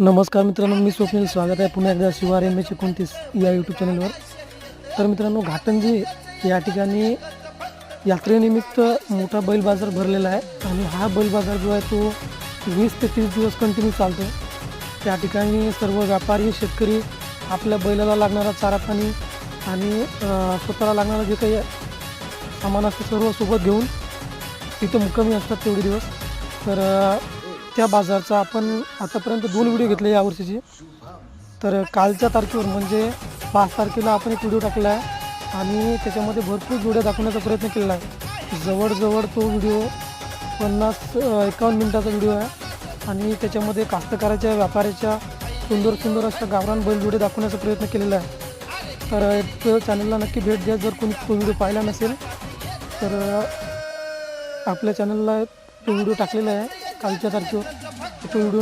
नमस्कार मित्रांनो मी स्वप्नील. स्वागत आहे पुन्हा एकदा शिवार एम एच एकोणतीस या यूट्यूब चॅनलवर तर मित्रांनो घाटंजी या ठिकाणी यात्रेनिमित्त मोठा बैल बाजार भरलेला आहे आणि हा बैल बाजार जो आहे तो वीस ते तीस दिवस कंटिन्यू चालतो त्या ठिकाणी सर्व व्यापारी शेतकरी आपल्या बैलाला लागणारा चारा पाणी आणि स्वतःला लागणारं जे काही सामान असतं सर्व सोबत घेऊन तिथं मुक्कामी असतात तेवढे दिवस. तर त्या बाजारचा आपण आतापर्यंत दोन व्हिडिओ घेतले यावर्षीचे तर कालच्या तारखेवर म्हणजे पाच तारखेला आपण एक व्हिडिओ टाकला आहे आणि त्याच्यामध्ये भरपूर जोड्या दाखवण्याचा प्रयत्न केलेला आहे. जवळजवळ तो व्हिडिओ पन्नास एकावन्न मिनटाचा व्हिडिओ आहे आणि त्याच्यामध्ये कास्तकाराच्या व्यापाऱ्याच्या सुंदर सुंदर अशा गावरान बैलजोडे दाखवण्याचा प्रयत्न केलेला आहे. तर एक चॅनलला नक्की भेट द्या जर कोणी तो व्हिडिओ पाहिला नसेल. तर आपल्या चॅनलला तो व्हिडिओ टाकलेला आहे. कालच्या तारखेवर. तो व्हिडिओ